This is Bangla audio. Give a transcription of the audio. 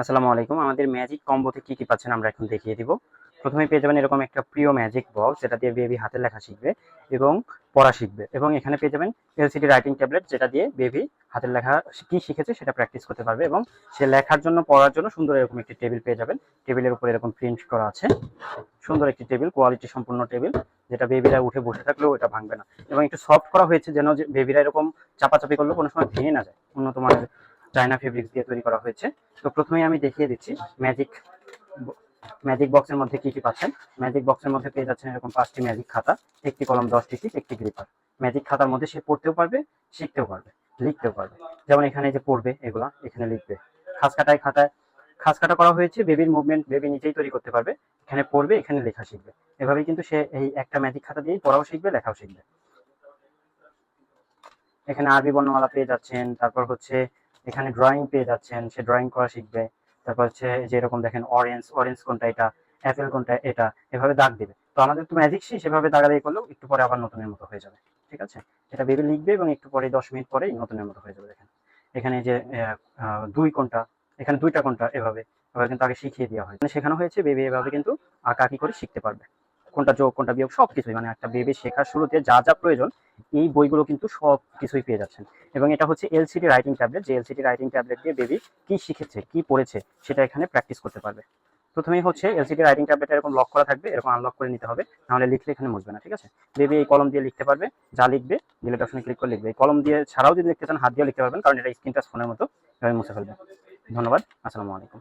আসসালামু আলাইকুম। আমাদের ম্যাজিক কম্বোতে কি কি পাচ্ছেন আমরা এখন দেখিয়ে দিব। প্রথমে পেয়ে যাবেন এরকম একটা প্রিয় ম্যাজিক বক্স যেটা দিয়ে বেবি হাতের লেখা শিখবে এবং পড়া শিখবে। এবং এখানে পেয়ে যাবেন এলসিডি রাইটিং ট্যাবলেট যেটা দিয়ে বেবি হাতের লেখা কি শিখেছে সেটা প্র্যাকটিস করতে পারবে এবং সে লেখার জন্য, পড়ার জন্য সুন্দর এরকম একটি টেবিল পেয়ে যাবেন। টেবিলের উপরে এরকম প্রিন্ট করা আছে। সুন্দর একটি টেবিল কোয়ালিটি সম্পূর্ণ টেবিল যেটা বেবিরা উঠে বসে থাকলেও এটা ভাঙবে না। এবং একটু সফট করা হয়েছে যেন বেবিরা এরকম চাপাচাপি করলেও কোনো সময় ভেঙে না যায়। উন্নত মানের চায়না ফেব্রিক্স দিয়ে তৈরি করা হয়েছে। তো প্রথমেই আমি দেখিয়ে দিচ্ছি ম্যাজিক ম্যাজিক বক্সের মধ্যে কি কি পাচ্ছেন। ম্যাজিক বক্সের মধ্যে পেয়ে যাচ্ছেন এরকম পাঁচটি ম্যাজিক খাতা, একটি কলম, দশটি শিট একটি গ্রিপার ম্যাজিক খাতার মধ্যে সে পড়তেও পারবে, শিখতেও পারবে, লিখতেও পারবে। যেমন এখানে যে পড়বে, এগুলা এখানে লিখবে। খাস কাটায় খাতায় খাস কাটা করা হয়েছে বেবির মুভমেন্ট বেবি নিজেই তৈরি করতে পারবে, এখানে পড়বে, এখানে লেখা শিখবে। এভাবেই কিন্তু সে এই একটা ম্যাজিক খাতা দিয়েই পড়াও শিখবে, লেখাও শিখবে। এখানে আরবি বর্ণমালা পেয়ে যাচ্ছেন, তারপর হচ্ছে এখানে ড্রয়িং পেয়ে যাচ্ছেন, সে ড্রয়িং করা শিখবে। তারপর হচ্ছে যে এরকম দেখেন অরেঞ্জ অরেঞ্জ কোনটা এটা অ্যাপেল কোনটা এটা, এভাবে দাগ দিবে। তো আমাদের তো ম্যাজিক সি সেভাবে দাগাদাগি করলেও একটু পরে আবার নতুনের মতো হয়ে যাবে। ঠিক আছে? এটা বেবি লিখবে এবং একটু পরে, দশ মিনিট পরেই নতুনের মতো হয়ে যাবে দেখেন। এখানে যে দুই কোনটা, এখানে দুইটা কোনটা এভাবে এভাবে কিন্তু আগে শিখিয়ে দেওয়া হয়। মানে শেখানো হয়েছে বেবি এভাবে কিন্তু আঁকা আঁকি করে শিখতে পারবে। কোনটা যোগ, কোনটা বিয়োগ সব কিছুই মানে একটা বেবি শেখার শুরুতে যা যা প্রয়োজন, এই বইগুলো কিন্তু সব কিছুই পেয়ে যাচ্ছেন। এবং এটা হচ্ছে এলসিডি রাইটিং ট্যাবলেট যে এলসিডি রাইটিং ট্যাবলেট দিয়ে বেবি কি শিখেছে, কি পড়েছে, সেটা এখানে প্র্যাকটিস করতে পারবে। প্রথমেই হচ্ছে এলসিডি রাইটিং ট্যাবলেট এরকম লক করা থাকবে, এরকম আনলক করে নিতে হবে, নাহলে লিখলে এখানে মুছবে না, ঠিক আছে? বেবি এই কলম দিয়ে লিখতে পারবে, যা লিখবে ডিলেট অপশনে ক্লিক করে লিখবে। এই কলম দিয়ে ছাড়াও যদি লিখতে চান, হাত দিয়ে লিখতে পারবেন, কারণ এটা স্ক্রিন টাচ ফোনের মতো মুছে ফেলবে। ধন্যবাদ, আসসালামু আলাইকুম।